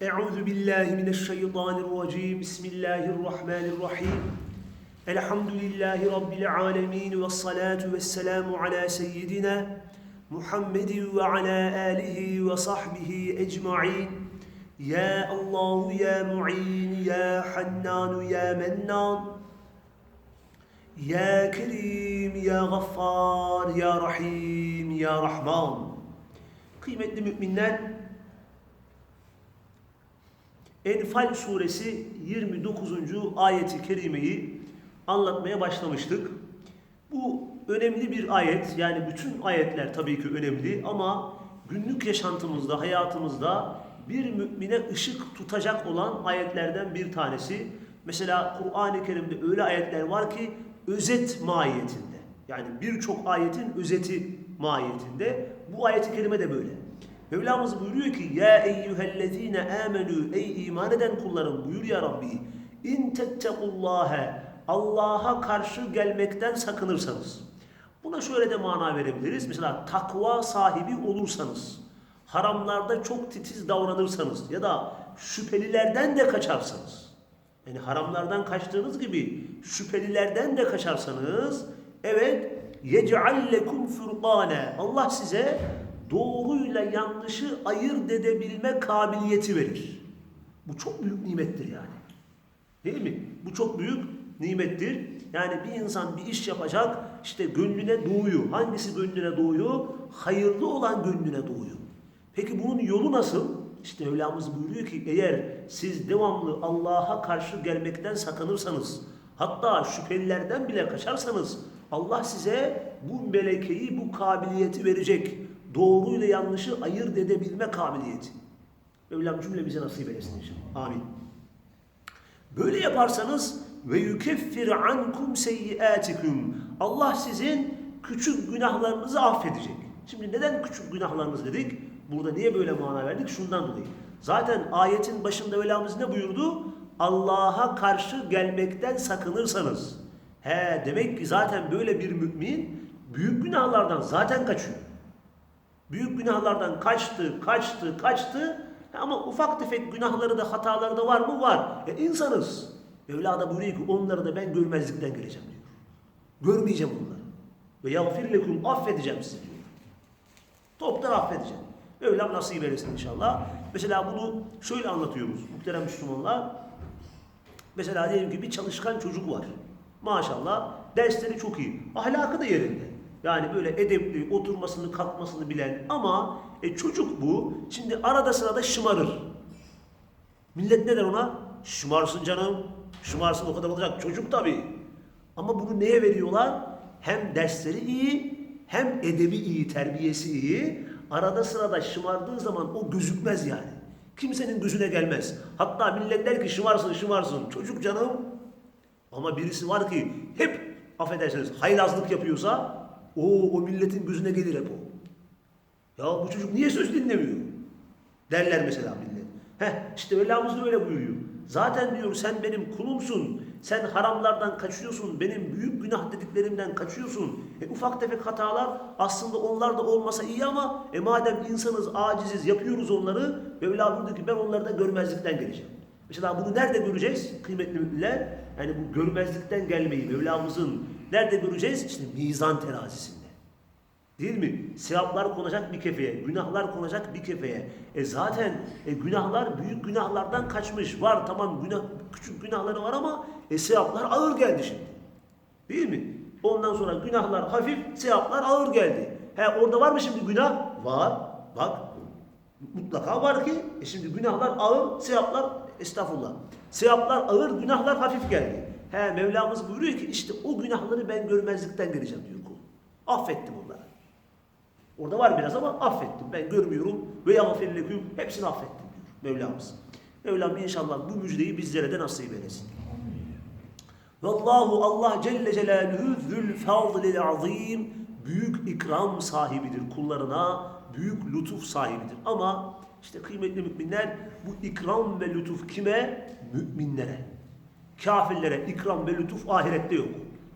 Euzu billahi mineşşeytanirracim. Bismillahirrahmanirrahim. Elhamdülillahi rabbil alamin ve salatu vesselamu ala seyyidina Muhammedin ve ala alihi ve sahbihi ecmaîn. Ya Allah ya Mu'in ya Hannan ya Mennan. Ya Kerim ya Gaffar ya Rahim ya Rahman. Kıymetli müminler, Enfal suresi 29. ayeti kerimeyi anlatmaya başlamıştık. Bu önemli bir ayet. Yani bütün ayetler tabii ki önemli ama günlük yaşantımızda, hayatımızda bir mümine ışık tutacak olan ayetlerden bir tanesi. Mesela Kur'an-ı Kerim'de öyle ayetler var ki özet mahiyetinde. Yani birçok ayetin özeti mahiyetinde. Bu ayeti kerime de böyle. Mevlamız buyuruyor ki ya eyyühellezine amenu ey iman eden kullarım buyur ya Rabbi in tettekullâhe Allah'a karşı gelmekten sakınırsanız. Buna şöyle de mana verebiliriz. Mesela takva sahibi olursanız, haramlarda çok titiz davranırsanız ya da şüphelilerden de kaçarsanız. Yani haramlardan kaçtığınız gibi şüphelilerden de kaçarsanız evet yec'al lekum furqane Allah size doğruyla yanlışı ayırt edebilme kabiliyeti verir. Bu çok büyük nimettir yani. Değil mi? Bu çok büyük nimettir. Yani bir insan bir iş yapacak, işte gönlüne doğuyor. Hangisi gönlüne doğuyor? Hayırlı olan gönlüne doğuyor. Peki bunun yolu nasıl? İşte Mevlamız buyuruyor ki eğer siz devamlı Allah'a karşı gelmekten sakınırsanız, hatta şüphelilerden bile kaçarsanız Allah size bu melekeyi, bu kabiliyeti verecek. Doğruyla yanlışı ayırt edebilme kabiliyeti. Mevlam cümlemize nasip eylesin inşallah. Amin. Böyle yaparsanız ve yukeffir ankum seyyiatikum. Allah sizin küçük günahlarınızı affedecek. Şimdi neden küçük günahlarınız dedik? Burada niye böyle mana verdik? Şundan dolayı. Zaten ayetin başında Mevlamız ne buyurdu? Allah'a karşı gelmekten sakınırsanız. He demek ki zaten böyle bir mümin büyük günahlardan zaten kaçıyor. Büyük günahlardan kaçtı, kaçtı, kaçtı. Ama ufak tefek günahları da hataları da var mı? Var. E insanız. Mevla buyuruyor ki onları da ben görmezlikten geleceğim diyor. Görmeyeceğim onları. Ve yağfir lekum affedeceğim sizi diyor. Toptan affedeceğim. Mevlam nasip eylesin inşallah. Mesela bunu şöyle anlatıyoruz muhterem Müslümanlar. Mesela diyelim ki bir çalışkan çocuk var. Maşallah dersleri çok iyi. Ahlakı da yerinde. Yani böyle edepli, oturmasını, kalkmasını bilen ama e, çocuk bu. Şimdi arada sırada şımarır. Millet ne der ona? Şımarsın canım. Şımarsın o kadar olacak. Çocuk tabii. Ama bunu neye veriyorlar? Hem dersleri iyi, hem edebi iyi, terbiyesi iyi. Arada sırada şımardığı zaman o gözükmez yani. Kimsenin gözüne gelmez. Hatta millet der ki şımarsın şımarsın. Çocuk canım. Ama birisi var ki hep affedersiniz haylazlık yapıyorsa o o milletin gözüne gelir hep o. Ya bu çocuk niye söz dinlemiyor? Derler mesela millet. Heh işte Mevlamız da öyle buyuruyor. Zaten diyor sen benim kulumsun. Sen haramlardan kaçıyorsun. Benim büyük günah dediklerimden kaçıyorsun. E, ufak tefek hatalar aslında onlar da olmasa iyi ama e, madem insanız, aciziz, yapıyoruz onları. Mevla buyurdu ki ben onları da görmezlikten geleceğim. Mesela bunu nerede göreceğiz kıymetli müminler? Yani bu görmezlikten gelmeyi Mevlamızın nerede göreceğiz? İşte mizan terazisinde. Değil mi? Sevaplar konacak bir kefeye, günahlar konacak bir kefeye. E zaten e, günahlar büyük günahlardan kaçmış. Var tamam günah, küçük günahları var ama e, sevaplar ağır geldi şimdi. Değil mi? Ondan sonra günahlar hafif, sevaplar ağır geldi. He orada var mı şimdi günah? Var. Bak mutlaka var ki e şimdi günahlar ağır, sevaplar estağfurullah. Sevaplar ağır, günahlar hafif geldi. He Mevlamız buyuruyor ki işte o günahları ben görmezlikten geleceğim diyor kul. Affettim onları. Orada var biraz ama affettim. Ben görmüyorum ve yağfir leküm hepsini affettim diyor Mevlamız. Mevlam inşallah bu müjdeyi bizlere de nasip eylesin. Vallahu Allah Celle Celaluhu zül fazlil azim büyük ikram sahibidir kullarına, büyük lütuf sahibidir. Ama işte kıymetli müminler bu ikram ve lütuf kime? Müminlere. Kafirlere ikram ve lütuf ahirette yok.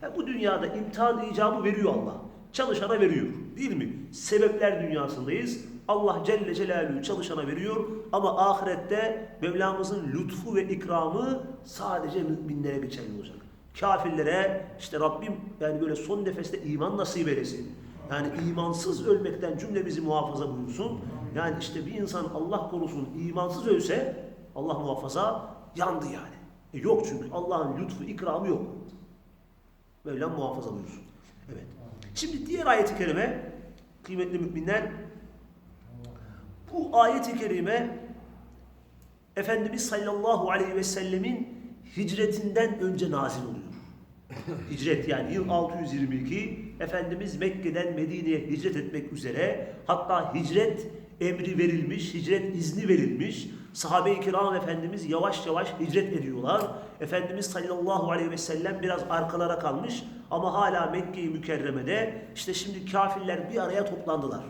Ya bu dünyada imtihan icabı veriyor Allah. Çalışana veriyor. Değil mi? Sebepler dünyasındayız. Allah Celle Celaluhu çalışana veriyor ama ahirette Mevlamızın lütfu ve ikramı sadece müminlere geçerli olacak. Kafirlere işte Rabbim yani böyle son nefeste iman nasip eylesin. Yani imansız ölmekten cümlemizi muhafaza buyursun. Yani işte bir insan Allah korusun imansız ölse Allah muhafaza yandı yani. E yok çünkü Allah'ın lütfu ikramı yok. Mevlam muhafaza buyursun. Evet. Şimdi diğer ayeti kerime kıymetli müminler bu ayeti kerime Efendimiz sallallahu aleyhi ve sellemin hicretinden önce nazil oluyor. Hicret yani yıl 622 Efendimiz Mekke'den Medine'ye hicret etmek üzere hatta hicret emri verilmiş, hicret izni verilmiş. Sahabe-i kiram Efendimiz yavaş yavaş hicret ediyorlar. Efendimiz sallallahu aleyhi ve sellem biraz arkalara kalmış ama hala Mekke-i Mükerreme'de işte şimdi kafirler bir araya toplandılar.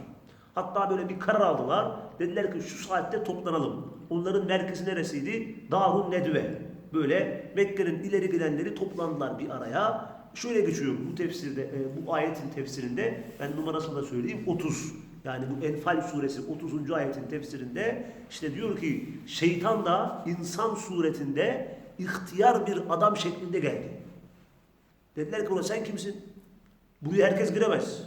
Hatta böyle bir karar aldılar. Dediler ki şu saatte toplanalım. Onların merkezi neresiydi? Darun Nedve. Böyle Mekke'nin ileri gidenleri toplandılar bir araya. Şöyle geçiyor bu tefsirde, e, bu ayetin tefsirinde, ben numarasını da söyleyeyim, 30. Yani bu Enfal suresi 30. ayetin tefsirinde işte diyor ki şeytan da insan suretinde ihtiyar bir adam şeklinde geldi. Dediler ki ona sen kimsin? Buraya herkes giremez.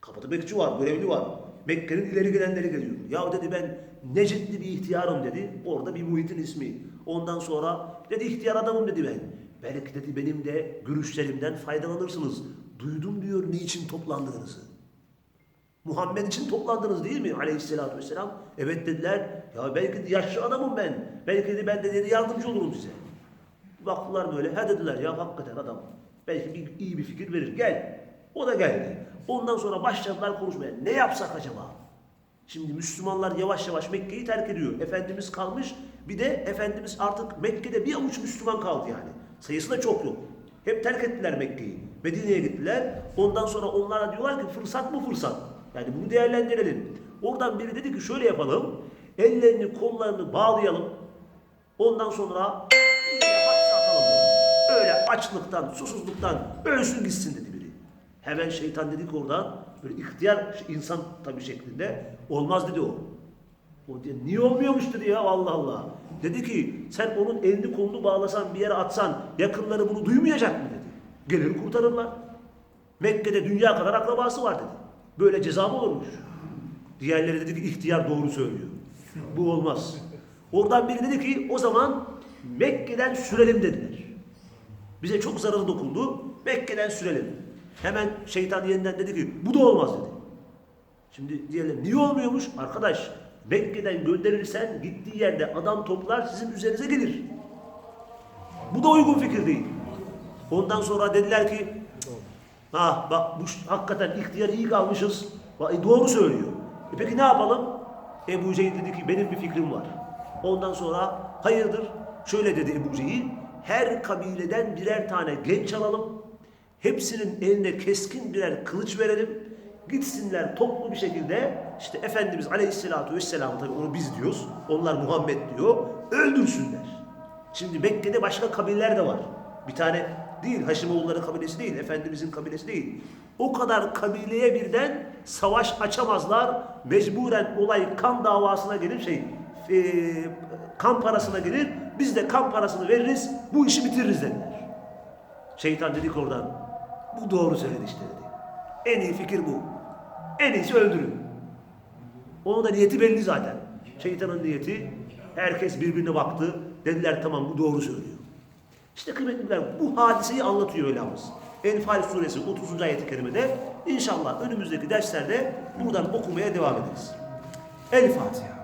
Kapıda bekçi var, görevli var. Mekke'nin ileri gelenleri geliyor. Ya dedi ben Necitli bir ihtiyarım dedi. Orada bir muhitin ismi. Ondan sonra dedi ihtiyar adamım dedi ben. Belki dedi benim de görüşlerimden faydalanırsınız. Duydum diyor niçin toplandığınızı. Muhammed için toplandınız değil mi aleyhissalatü vesselam? Evet dediler. Ya belki de yaşlı adamım ben. Belki de ben de yardımcı olurum size. Baktılar böyle. He dediler ya hakikaten adam. Belki bir, iyi bir fikir verir. Gel. O da geldi. Ondan sonra başladılar konuşmaya. Ne yapsak acaba? Şimdi Müslümanlar yavaş yavaş Mekke'yi terk ediyor. Efendimiz kalmış. Bir de Efendimiz artık Mekke'de bir avuç Müslüman kaldı yani. Sayısı da çok yok. Hep terk ettiler Mekke'yi. Medine'ye gittiler. Ondan sonra onlara diyorlar ki fırsat mı fırsat? Yani bunu değerlendirelim. Oradan biri dedi ki şöyle yapalım. Ellerini kollarını bağlayalım. Ondan sonra. Öyle açlıktan, susuzluktan ölsün gitsin dedi biri. Hemen şeytan dedik oradan böyle ihtiyar insan tabii şeklinde olmaz dedi o. O diye niye olmuyormuş dedi ya Allah Allah. Dedi ki sen onun elini kolunu bağlasan bir yere atsan yakınları bunu duymayacak mı dedi. Gelir kurtarırlar. Mekke'de dünya kadar akrabası var dedi. Böyle ceza mı olurmuş? Diğerleri dedi ki ihtiyar doğru söylüyor. Bu olmaz. Oradan biri dedi ki o zaman Mekke'den sürelim dediler. Bize çok zararı dokundu. Mekke'den sürelim. Hemen şeytan yeniden dedi ki bu da olmaz dedi. Şimdi diğerleri niye olmuyormuş? Arkadaş Mekke'den gönderirsen gittiği yerde adam toplar sizin üzerinize gelir. Bu da uygun fikir değil. Ondan sonra dediler ki ha bak bu hakikaten ihtiyar iyi kalmışız. Bak, e, doğru söylüyor. E peki ne yapalım? Ebu Cehil dedi ki benim bir fikrim var. Ondan sonra hayırdır? Şöyle dedi Ebu Cehil. Her kabileden birer tane genç alalım. Hepsinin eline keskin birer kılıç verelim. Gitsinler toplu bir şekilde işte Efendimiz Aleyhisselatü Vesselam tabi onu biz diyoruz. Onlar Muhammed diyor. Öldürsünler. Şimdi Mekke'de başka kabileler de var. Bir tane değil, Haşimoğulları kabilesi değil, Efendimizin kabilesi değil. O kadar kabileye birden savaş açamazlar. Mecburen olay kan davasına gelir, şey, e, kan parasına gelir. Biz de kan parasını veririz, bu işi bitiririz dediler. Şeytan dedik oradan. Bu doğru söyledi işte dedi. En iyi fikir bu. En iyisi öldürün. Onun da niyeti belli zaten. Şeytanın niyeti herkes birbirine baktı. Dediler tamam bu doğru söylüyor. İşte kıymetliler bu hadiseyi anlatıyor Mevlamız. Enfal suresi 30. ayet-i kerimede inşallah önümüzdeki derslerde buradan okumaya devam ederiz. El Fatiha.